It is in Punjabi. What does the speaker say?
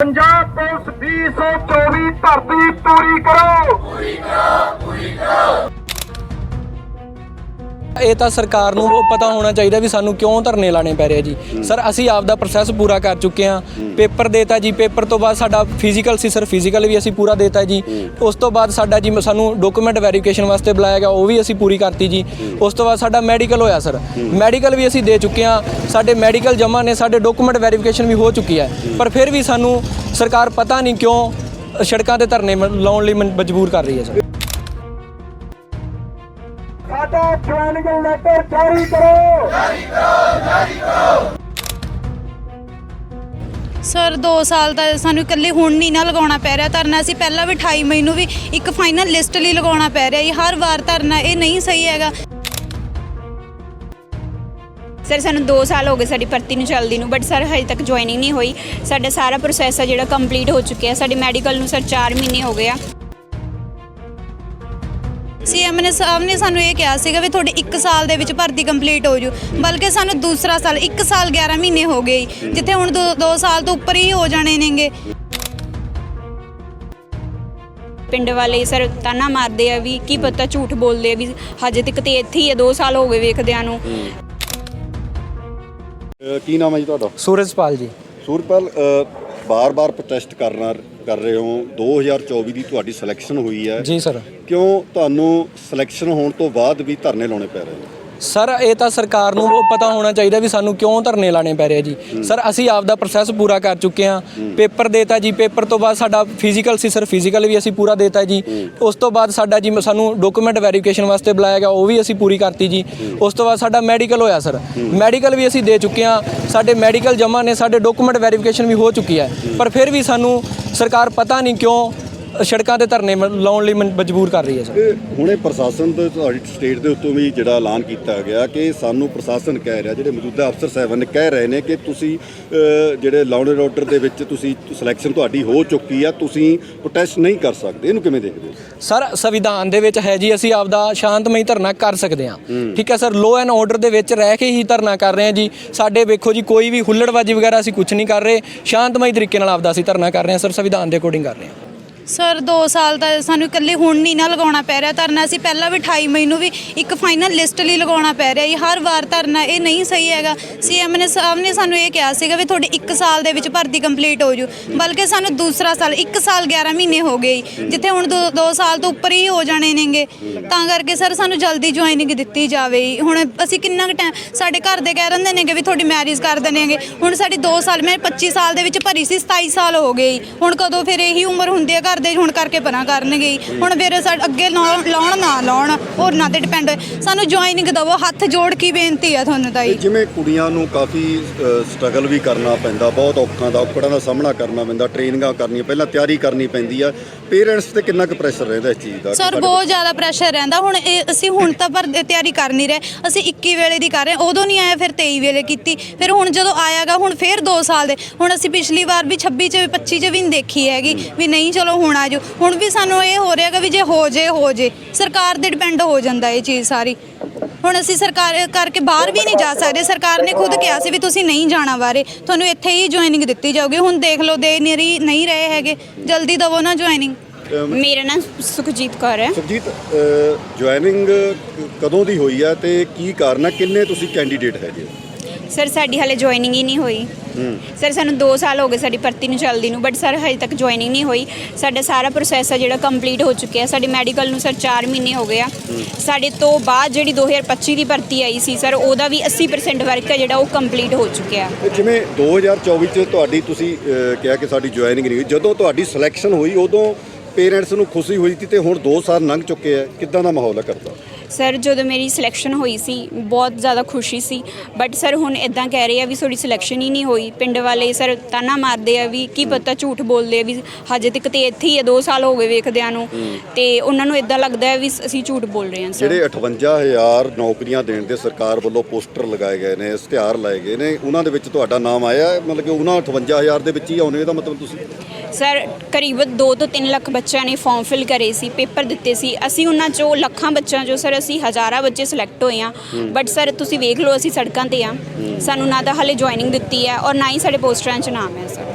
ਪੰਜਾਬ ਪੁਲਿਸ 2024 ਭਰਤੀ ਪੂਰੀ ਕਰੋ। ਇਹ ਤਾਂ ਸਰਕਾਰ ਨੂੰ ਉਹ ਪਤਾ ਹੋਣਾ ਚਾਹੀਦਾ ਵੀ ਸਾਨੂੰ ਕਿਉਂ ਧਰਨੇ ਲਾਣੇ ਪੈ ਰਹੇ ਜੀ। ਸਰ, ਅਸੀਂ ਆਪ ਦਾ ਪ੍ਰੋਸੈਸ ਪੂਰਾ ਕਰ ਚੁੱਕੇ ਹਾਂ। ਪੇਪਰ ਦੇਤਾ ਜੀ, ਪੇਪਰ ਤੋਂ ਬਾਅਦ ਸਾਡਾ ਫਿਜ਼ੀਕਲ ਸੀ ਸਰ ਫਿਜ਼ੀਕਲ ਵੀ ਅਸੀਂ ਪੂਰਾ ਦੇਤਾ ਜੀ। ਉਸ ਤੋਂ ਬਾਅਦ ਸਾਡਾ ਜੀ, ਸਾਨੂੰ ਡਾਕੂਮੈਂਟ ਵੈਰੀਫਿਕੇਸ਼ਨ ਵਾਸਤੇ ਬੁਲਾਇਆ ਗਿਆ, ਉਹ ਵੀ ਅਸੀਂ ਪੂਰੀ ਕਰਤੀ ਜੀ। ਉਸ ਤੋਂ ਬਾਅਦ ਸਾਡਾ ਮੈਡੀਕਲ ਹੋਇਆ ਸਰ। ਮੈਡੀਕਲ ਵੀ ਅਸੀਂ ਦੇ ਚੁੱਕੇ ਹਾਂ। ਸਾਡੇ ਮੈਡੀਕਲ ਜਮ੍ਹਾਂ ਨੇ, ਸਾਡੇ ਡਾਕੂਮੈਂਟ ਵੈਰੀਫਿਕੇਸ਼ਨ ਵੀ ਹੋ ਚੁੱਕੀ ਹੈ। ਪਰ ਫਿਰ ਵੀ ਸਾਨੂੰ ਸਰਕਾਰ ਪਤਾ ਨਹੀਂ ਕਿਉਂ ਸੜਕਾਂ ਤੇ ਧਰਨੇ ਲਾਉਣ ਲਈ ਮਨ- ਮਜਬੂਰ ਕਰ ਰਹੀ ਹੈ ਸਰ। ਸਾਡਾ ਜੁਆਇਨਿੰਗ ਲੈਟਰ ਜਾਰੀ ਕਰੋ। ਸਰ 2 ਸਾਲ ਦਾ ਸਾਨੂੰ ਇਕੱਲੇ ਹੁਣ ਨਹੀਂ ਨਾ ਲਗਾਉਣਾ ਪੈ ਰਿਹਾ। ਧਰਨਾ ਅਸੀਂ ਪਹਿਲਾਂ ਵੀ 28 ਮਈ ਨੂੰ ਵੀ ਇੱਕ ਫਾਈਨਲ ਲਿਸਟ ਲਈ ਲਗਾਉਣਾ ਪੈ ਰਿਹਾ ਜੀ। ਹਰ ਵਾਰ ਧਰਨਾ ਇਹ ਨਹੀਂ ਸਹੀ ਹੈਗਾ। ਸਰ ਸਾਨੂੰ 2 ਸਾਲ ਹੋ ਗਏ ਸਾਡੀ ਭਰਤੀ ਨੂੰ ਚੱਲਦੀ ਨੂੰ ਬਟ ਸਰ ਹਜੇ ਤੱਕ ਜੁਆਇਨਿੰਗ ਨਹੀਂ ਹੋਈ। ਸਾਡਾ ਸਾਰਾ ਪ੍ਰੋਸੈਸ ਆ ਜਿਹੜਾ ਕੰਪਲੀਟ ਹੋ ਚੁੱਕਿਆ। ਸਾਡੀ ਮੈਡੀਕਲ ਨੂੰ ਸਰ 4 ਮਹੀਨੇ ਹੋ ਗਏ ਆ। ਸੀਐਮ ਨੇ ਸਾਹਿਬ ਨੇ ਸਾਨੂੰ ਇਹ ਕਿਹਾ ਸੀਗਾ ਵੀ ਤੁਹਾਡੇ 1 ਸਾਲ ਦੇ ਵਿੱਚ ਭਰਤੀ ਕੰਪਲੀਟ ਹੋ ਜੂ ਬਲਕਿ ਸਾਨੂੰ ਦੂਸਰਾ ਸਾਲ 1 ਸਾਲ 11 ਮਹੀਨੇ ਹੋ ਗਏ ਜੀ, ਜਿੱਥੇ ਹੁਣ 2 ਸਾਲ ਤੋਂ ਉੱਪਰ ਹੀ ਹੋ ਜਾਣੇ ਨੇਗੇ। ਪਿੰਡ ਵਾਲੇ ਸਰ ਤਾਨਾ ਮਾਰਦੇ ਆ ਵੀ ਕੀ ਪਤਾ ਝੂਠ ਬੋਲਦੇ ਆ ਵੀ ਹਜੇ ਤੱਕ ਤੇ ਇੱਥੇ ਹੀ ਆ 2 ਸਾਲ ਹੋ ਗਏ ਵੇਖਦਿਆਂ ਨੂੰ। ਕੀ ਨਾਮ ਹੈ ਜੀ ਤੁਹਾਡਾ? ਸੂਰਜਪਾਲ ਜੀ। ਸੂਰਪਾਲ ਬਾਰ-ਬਾਰ ਪ੍ਰੋਟੈਸਟ ਕਰਨਾ ਕਰ ਰਹੇ ਹੋ? 2024 ਦੀ ਤੁਹਾਡੀ ਸਿਲੈਕਸ਼ਨ ਹੋਈ ਹੈ। ਜੀ ਸਰ। ਕਿਉਂ ਤੁਹਾਨੂੰ ਸਿਲੈਕਸ਼ਨ ਹੋਣ ਤੋਂ ਬਾਅਦ ਵੀ ਧਰਨੇ ਲਾਉਣੇ ਪੈ ਰਹੇ ਨੇ? ਸਰ, ਇਹ ਤਾਂ ਸਰਕਾਰ ਨੂੰ ਪਤਾ ਹੋਣਾ ਚਾਹੀਦਾ ਵੀ ਸਾਨੂੰ ਕਿਉਂ ਧਰਨੇ ਲਾਣੇ ਪੈ ਰਹੇ ਜੀ। ਸਰ, ਅਸੀਂ ਆਪ ਦਾ ਪ੍ਰੋਸੈਸ ਪੂਰਾ ਕਰ ਚੁੱਕੇ ਹਾਂ। ਪੇਪਰ ਦੇਤਾ ਜੀ। ਪੇਪਰ ਤੋਂ ਬਾਅਦ ਸਾਡਾ ਫਿਜ਼ੀਕਲ ਸੀ ਸਰ ਫਿਜ਼ੀਕਲ ਵੀ ਅਸੀਂ ਪੂਰਾ ਦੇਤਾ ਜੀ। ਉਸ ਤੋਂ ਬਾਅਦ ਸਾਡਾ ਜੀ ਸਾਨੂੰ ਡਾਕੂਮੈਂਟ ਵੈਰੀਫਿਕੇਸ਼ਨ ਵਾਸਤੇ ਬੁਲਾਇਆ ਗਿਆ, ਉਹ ਵੀ ਅਸੀਂ ਪੂਰੀ ਕਰਤੀ ਜੀ। ਉਸ ਤੋਂ ਬਾਅਦ ਸਾਡਾ ਮੈਡੀਕਲ ਹੋਇਆ ਸਰ। ਮੈਡੀਕਲ ਵੀ ਅਸੀਂ ਦੇ ਚੁੱਕੇ ਹਾਂ। ਸਾਡੇ ਮੈਡੀਕਲ ਜਮ੍ਹਾਂ ਨੇ, ਸਾਡੇ ਡਾਕੂਮੈਂਟ ਵੈਰੀਫਿਕੇਸ਼ਨ ਵੀ ਹੋ ਚੁੱਕੀ ਹੈ। ਪਰ ਫਿਰ ਵੀ ਸਾਨੂੰ ਸਰਕਾਰ ਪਤਾ ਨਹੀਂ ਕਿਉਂ ਸੜਕਾਂ ਤੇ ਧਰਨੇ ਮ- ਲਾਉਣ ਲਈ ਮਨ- ਮਜਬੂਰ ਕਰ ਰਹੀ ਹੈ ਸਰ। ਤੇ ਹੁਣੇ ਪ੍ਰਸ਼ਾਸਨ ਦੇ ਤੁਹਾਡੀ ਸਟੇਟ ਦੇ ਉੱਤੋਂ ਵੀ ਜਿਹੜਾ ਐਲਾਨ ਕੀਤਾ ਗਿਆ ਕਿ ਸਾਨੂੰ ਪ੍ਰਸ਼ਾਸਨ ਕਹਿ ਰਿਹਾ ਜਿਹੜੇ ਮੌਜੂਦਾ ਅਫਸਰ ਸਾਹਿਬਾਨ ਨੇ ਕਹਿ ਰਹੇ ਨੇ ਕਿ ਤੁਸੀਂ ਅ, ਜਿਹੜੇ ਲਾਉਣ ਐਂਡ ਆਰਡਰ ਦੇ ਵਿੱਚ ਤੁਸੀਂ ਸਿਲੈਕਸ਼ਨ ਤੁਹਾਡੀ ਹੋ ਚੁੱਕੀ ਆ ਤੁਸੀਂ ਪ੍ਰੋਟੈਸਟ ਨਹੀਂ ਕਰ ਸਕਦੇ। ਇਹਨੂੰ ਕਿਵੇਂ ਦੇਖਦੇ ਹੋ? ਸਰ ਸੰਵਿਧਾਨ ਦੇ ਵਿੱਚ ਹੈ ਜੀ ਅਸੀਂ ਆਪਦਾ ਸ਼ਾਂਤਮਈ ਧਰਨਾ ਕਰ ਸਕਦੇ ਹਾਂ। ਠੀਕ ਹੈ ਸਰ ਲੋ ਐਂਡ ਆਰਡਰ ਦੇ ਵਿੱਚ ਰਹਿ ਕੇ ਹੀ ਧਰਨਾ ਕਰ ਰਹੇ ਹਾਂ ਜੀ। ਸਾਡੇ ਵੇਖੋ ਜੀ ਕੋਈ ਵੀ ਹੁੱਲੜਬਾਜੀ ਵਗੈਰਾ ਅਸੀਂ ਕੁਝ ਨਹੀਂ ਕਰ ਰਹੇ। ਸ਼ਾਂਤਮਈ ਤਰੀਕੇ ਨਾਲ ਆਪਦਾ ਅਸੀਂ ਧਰਨਾ ਕਰ ਰਹੇ ਹਾਂ ਸਰ ਸੰਵਿਧਾਨ ਦੇ ਅਕੋਰਡਿੰਗ ਕਰ ਰਹੇ ਹਾਂ। ਸਰ 2 ਸਾਲ ਤਾਂ ਸਾਨੂੰ ਇਕੱਲੇ ਹੁਣ ਨਹੀਂ ਨਾ ਲਗਾਉਣਾ ਪੈ ਰਿਹਾ। ਧਰਨਾ ਅਸੀਂ ਪਹਿਲਾਂ ਵੀ 28 ਮਈ ਨੂੰ ਵੀ ਇੱਕ ਫਾਈਨਲ ਲਿਸਟ ਲਈ ਲਗਾਉਣਾ ਪੈ ਰਿਹਾ। ਜੀ ਹਰ ਵਾਰ ਧਰਨਾ ਇਹ ਨਹੀਂ ਸਹੀ ਹੈਗਾ। ਸੀਐਮ ਨੇ ਸਾਹਿਬ ਨੇ ਸਾਨੂੰ ਇਹ ਕਿਹਾ ਸੀਗਾ ਵੀ ਤੁਹਾਡੇ 1 ਸਾਲ ਦੇ ਵਿੱਚ ਭਰਤੀ ਕੰਪਲੀਟ ਹੋ ਜੂ। ਬਲਕਿ ਸਾਨੂੰ ਦੂਸਰਾ ਸਾਲ 1 ਸਾਲ 11 ਮਹੀਨੇ ਹੋ ਗਏ ਜੀ, ਜਿੱਥੇ ਹੁਣ 2 ਸਾਲ ਤੋਂ ਉੱਪਰ ਹੀ ਹੋ ਜਾਣੇ ਨੇਗੇ। ਤਾਂ ਕਰਕੇ ਸਰ ਸਾਨੂੰ ਜਲਦੀ ਜੁਆਇਨਿੰਗ ਦਿੱਤੀ ਜਾਵੇ ਹੁਣ ਅਸੀਂ ਕਿੰਨਾ ਕੁ ਟਾਈਮ ਸਾਡੇ ਘਰ ਦੇ ਕਹਿ ਰਹਿੰਦੇ ਨੇਗੇ ਵੀ ਤੁਹਾਡੀ ਮੈਰਿਜ ਕਰ ਦਨੇਗੇ ਹੁਣ ਸਾਡੀ 2 ਸਾਲ ਮੈਂ 25 ਸਾਲ ਦੇ ਵਿੱਚ ਭਰੀ ਸੀ 27 ਸਾਲ ਹੋ ਗਏ ਜੀ। ਹੁਣ ਕਦੋਂ ਫਿਰ ਇਹੀ ਉਮਰ ਹੁੰਦੀ ਹੈ ਘਰ ਦੇ ਹੁਣ ਕਰਕੇ ਪਰਾਂ ਕਰਨਗੇ। ਹੁਣ ਫਿਰ ਸਾਡੇ ਅੱਗੇ ਲਾਉਣ ਲਾਉਣ ਨਾ ਲਾਉਣ ਹੋਰਨਾਂ ਤੇ ਡਿਪੈਂਡ ਸਾਨੂੰ ਜੁਆਇਨਿੰਗ ਦਵੋ ਹੱਥ ਜੋੜ ਕੇ ਬੇਨਤੀ ਆ ਤੁਹਾਨੂੰ ਤਾਂ ਤੇ ਜੀ। ਜਿਵੇਂ ਕੁੜੀਆਂ ਨੂੰ ਕਾਫੀ ਸਟਰਗਲ ਵੀ ਕਰਨਾ ਪੈਂਦਾ ਬਹੁਤ ਔਖਾਂ ਦਾ ਔਕੜਾਂ ਦਾ ਸਾਹਮਣਾ ਕਰਨਾ ਪੈਂਦਾ ਟ੍ਰੇਨਿੰਗਾਂ ਕਰਨੀਆਂ ਪਹਿਲਾਂ ਤਿਆਰੀ ਕਰਨੀ ਪੈਂਦੀ ਆ। ਪੇਰੈਂਟਸ ਤੇ ਕਿੰਨਾ ਕੁ ਪ੍ਰੈਸ਼ਰ ਰਹਿੰਦਾ ਇਸ ਚੀਜ਼ ਦਾ? ਸਰ ਬਹੁਤ ਜ਼ਿਆਦਾ ਪ੍ਰੈਸ਼ਰ ਰਹਿੰਦਾ। ਹੁਣ ਇਹ ਅਸੀਂ ਹੁਣ ਤਾਂ ਪਰ ਤਿਆਰੀ ਕਰ ਨਹੀਂ ਰਹੇ। ਅਸੀਂ 21 ਵੇਲੇ ਦੀ ਕਰ ਰਹੇ ਹਾਂ। ਉਦੋਂ ਨਹੀਂ ਆਇਆ ਫਿਰ 23 ਵੇਲੇ ਕੀਤੀ। ਫਿਰ ਹੁਣ ਜਦੋਂ ਆਇਆਗਾ ਹੁਣ ਫਿਰ 2 ਸਾਲ ਦੇ। ਹੁਣ ਅਸੀਂ ਪਿਛਲੀ ਵਾਰ ਵੀ 26 ਚ 25 ਚ ਵੀ ਨਹੀਂ ਦੇਖੀ ਹੈਗੀ। ਵੀ ਨਹੀਂ ਚਲੋ ਹੁਣ ਆ ਜਾਓ। ਹੁਣ ਵੀ ਸਾਨੂੰ ਇਹ ਹੋ ਰਿਹਾਗਾ ਵੀ ਜੇ ਹੋ ਜੇ ਹੋ ਜੇ। ਸਰਕਾਰ ਤੇ ਡਿਪੈਂਡ ਹੋ ਜਾਂਦਾ ਇਹ ਚੀਜ਼ ਸਾਰੀ। ਹੁਣ ਅਸੀਂ ਸਰਕਾਰ ਕਰਕੇ ਬਾਹਰ ਵੀ ਨਹੀਂ ਜਾ ਸਕਦੇ। ਸਰਕਾਰ ਨੇ ਖੁਦ ਕਿਹਾ ਸੀ ਵੀ ਤੁਸੀਂ ਨਹੀਂ ਜਾਣਾ ਬਾਹਰੇ ਤੁਹਾਨੂੰ ਇੱਥੇ ਹੀ ਜੁਆਇਨਿੰਗ ਦਿੱਤੀ ਜਾਊਗੀ। ਹੁਣ ਦੇਖ ਲਓ ਦੇ ਨਹੀਂ ਰਹੀ- ਨਹੀਂ ਰਹੇ ਹੈਗੇ। ਜਲਦੀ ਦਵੋ ਨਾ ਜੁਆਇਨਿੰਗ ਮੇਰਾ ਨਾਮ ਸੁਖਜੀਤ ਕੌਰ ਹੈ। ਸੁਖਜੀਤ ਜੁਆਇਨਿੰਗ ਕਦੋਂ ਦੀ ਹੋਈ ਆ ਤੇ ਕੀ ਕਾਰਨ ਆ? ਕਿੰਨੇ ਤੁਸੀਂ ਕੈਂਡੀਡੇਟ ਹੈਗੇ ਹੋ? ਸਰ ਸਾਡੀ ਹਾਲੇ ਜੁਆਇਨਿੰਗ ਹੀ ਨਹੀਂ ਹੋਈ। ਸਰ ਸਾਨੂੰ 2 ਸਾਲ ਹੋ ਗਏ ਸਾਡੀ ਭਰਤੀ ਨੂੰ ਚੱਲਦੀ ਨੂੰ ਬਟ ਸਰ ਹਜੇ ਤੱਕ ਜੁਆਇਨਿੰਗ ਨਹੀਂ ਹੋਈ। ਸਾਡਾ ਸਾਰਾ ਪ੍ਰੋਸੈਸ ਆ ਜਿਹੜਾ ਕੰਪਲੀਟ ਹੋ ਚੁੱਕਿਆ। ਸਾਡੀ ਮੈਡੀਕਲ ਨੂੰ ਸਰ 4 ਮਹੀਨੇ ਹੋ ਗਏ ਆ। ਸਾਡੇ ਤੋਂ ਬਾਅਦ ਜਿਹੜੀ 2025 ਦੀ ਭਰਤੀ ਆਈ ਸੀ ਸਰ ਉਹਦਾ ਵੀ 80% ਵਰਕ ਹੈ ਜਿਹੜਾ ਉਹ ਕੰਪਲੀਟ ਹੋ ਚੁੱਕਿਆ। ਜਿਵੇਂ 2024 ਚ ਤੁਹਾਡੀ ਤੁਸੀਂ ਕਿਹਾ ਕਿ ਸਾਡੀ ਜੁਆਇਨਿੰਗ ਨਹੀਂ ਹੋਈ। ਜਦੋਂ ਤੁਹਾਡੀ ਸਿਲੈਕਸ਼ਨ ਹੋਈ ਉਦੋਂ ਪੇਰੈਂਟਸ ਨੂੰ ਖੁਸ਼ੀ ਹੋਈ ਸੀ ਤੇ ਹੁਣ 2 ਸਾਲ ਲੰਘ ਚੁੱਕੇ ਆ। ਕਿੱਦਾਂ ਦਾ ਮਾਹੌਲ ਹੈ ਕਰਦਾ ਸਰ ਜਦੋਂ ਮੇਰੀ ਸਿਲੈਕਸ਼ਨ ਹੋਈ ਸੀ ਬਹੁਤ ਜ਼ਿਆਦਾ ਖੁਸ਼ੀ ਸੀ। ਬਟ ਸਰ ਹੁਣ ਇਦਾਂ ਕਹਿ ਰਹੇ ਆ ਵੀ ਤੁਹਾਡੀ ਸਿਲੈਕਸ਼ਨ ਹੀ ਨਹੀਂ ਹੋਈ। ਪਿੰਡ ਵਾਲੇ ਸਰ ਤਾਨਾ ਮਾਰਦੇ ਆ ਵੀ ਕੀ ਪਤਾ ਝੂਠ ਬੋਲਦੇ ਆ ਵੀ ਹਜੇ ਤੱਕ ਤੇ ਇੱਥੇ ਹੀ ਆ 2 ਸਾਲ ਹੋ ਗਏ ਵੇਖਦਿਆਂ ਨੂੰ। ਤੇ ਉਹਨਾਂ ਨੂੰ ਇਦਾਂ ਲੱਗਦਾ ਹੈ ਵੀ ਅਸੀਂ ਝੂਠ ਬੋਲ ਰਹੇ ਹਾਂ ਸਰ। ਜਿਹੜੇ 58000 ਨੌਕਰੀਆਂ ਦੇਣ ਦੇ ਸਰਕਾਰ ਵੱਲੋਂ ਪੋਸਟਰ ਲਗਾਏ ਗਏ ਨੇ ਇਸ਼ਤਿਹਾਰ ਲਾਏ ਗਏ ਨੇ ਉਹਨਾਂ ਦੇ ਵਿੱਚ ਤੁਹਾਡਾ ਨਾਮ ਆਇਆ? ਮਤਲਬ ਕਿ ਉਹਨਾਂ 58000 ਦੇ ਵਿੱਚ ਹੀ ਆਉਣੇ ਇਹਦਾ ਮਤਲਬ ਤੁਸੀਂ? ਸਰ ਕਰੀਬ 2 ਤੋਂ 3 ਲੱਖ ਬੱਚਿਆਂ ਨੇ ਫਾਰਮ ਫਿਲ ਕਰੇ ਸੀ ਪੇਪਰ ਦਿੱਤੇ ਸੀ। ਅਸੀਂ ਉਹਨਾਂ ਚੋਂ ਲੱਖਾਂ ਬੱਚਿਆਂ ਚੋਂ ਸਰ ਅਸੀਂ ਹਜ਼ਾਰਾਂ ਬੱਚੇ ਸਿਲੈਕਟ ਹੋਏ ਆ ਬਟ ਸਰ ਤੁਸੀਂ ਵੇਖ ਲਓ ਅਸੀਂ ਸੜਕਾਂ ਤੇ ਆ ਸਾਨੂੰ ਨਾ ਤਾਂ ਹਾਲੇ ਜੁਆਇਨਿੰਗ ਦਿੱਤੀ ਹੈ ਔਰ ਨਾ ਹੀ ਸਾਡੇ ਪੋਸਟਰਾਂ 'ਚ ਨਾਮ ਹੈ ਸਰ।